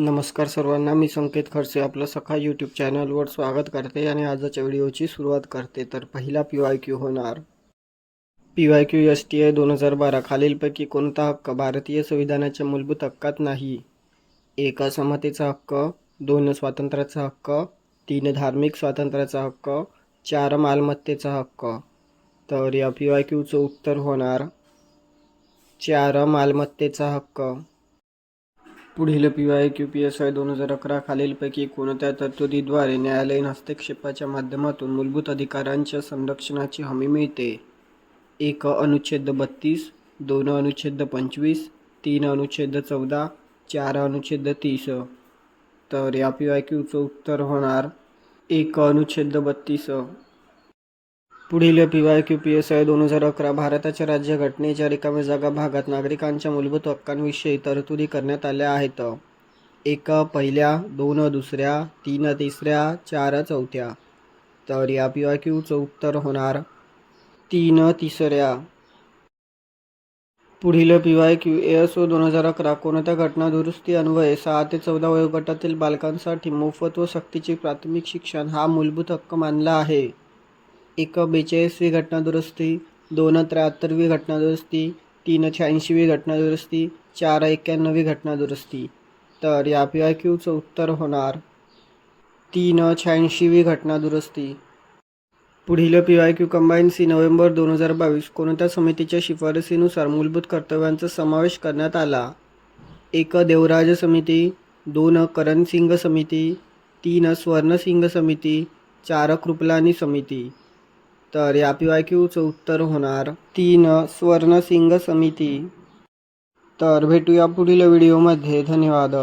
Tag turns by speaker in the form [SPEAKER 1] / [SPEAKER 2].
[SPEAKER 1] नमस्कार सर्वांना मी संकेत खडसे आपलं सखा यूट्यूब चॅनलवर स्वागत करते आणि आजच्या व्हिडिओची सुरुवात करते. तर पहिला पी वाय क्यू होणार. P Y Q S T I दोन हजार बारा खालीलपैकी कोणता हक्क भारतीय संविधानाच्या मूलभूत हक्कात नाही? एक असमतेचा हक्क. दोन स्वातंत्र्याचा हक्क. तीन धार्मिक स्वातंत्र्याचा हक्क. चार मालमत्तेचा हक्क. तर या पी वाय क्यूचं उत्तर होणार. चार मालमत्तेचा हक्क. पुढील P Y Q P S I दोन हजार अकरा खालीलपैकी कोणत्या तरतुदीद्वारे न्यायालयीन हस्तक्षेपाच्या माध्यमातून मूलभूत अधिकारांच्या संरक्षणाची हमी मिळते? एक अनुच्छेद बत्तीस दोन अनुच्छेद पंचवीस तीन अनुच्छेद चौदा चार अनुच्छेद तीस. तर या पी वाय क्यूचं उत्तर होणार एक अनुच्छेद बत्तीस. पुढील P Y Q P S I दोन हजार अकरा भारताच्या राज्यघटनेच्या रिकाम्या जागा भागात नागरिकांच्या मूलभूत हक्कांविषयी तरतुदी करण्यात आल्या आहेत. एक पहिल्या दोन दुसऱ्या तीन तिसऱ्या चार चौथ्या. तर या पी वाय क्यूचं उत्तर होणार तीन तिसऱ्या. पुढील P Y Q S O दोन हजार अकरा कोणत्या घटना दुरुस्ती अन्वये? सहा ते चौदा वयोगटातील बालकांसाठी मोफत व सक्तीचे प्राथमिक शिक्षण हा मूलभूत हक्क मानला आहे. एक बेचाळीसवी घटना दुरुस्ती दोन त्र्याहत्तरवी घटना दुरुस्ती तीन शहाऐंशीवी घटना दुरुस्ती चार एक्क्याण्णवी घटना दुरुस्ती तर या पी आय क्यूचं उत्तर होणार तीन शहाऐंशीवी घटना दुरुस्ती पुढील P I Q combine C November दोन हजार बावीस कोणत्या समितीच्या शिफारसीनुसार मूलभूत कर्तव्यांचा समावेश करण्यात आला? एक देवराज समिती दोन करणसिंग समिती तीन स्वर्णसिंग समिती चार कृपलानी समिती. तर या पी वाय क्यूचं उत्तर होणार तीन स्वर्णसिंग समिती. तर भेटूया पुढील व्हिडिओमध्ये. धन्यवाद.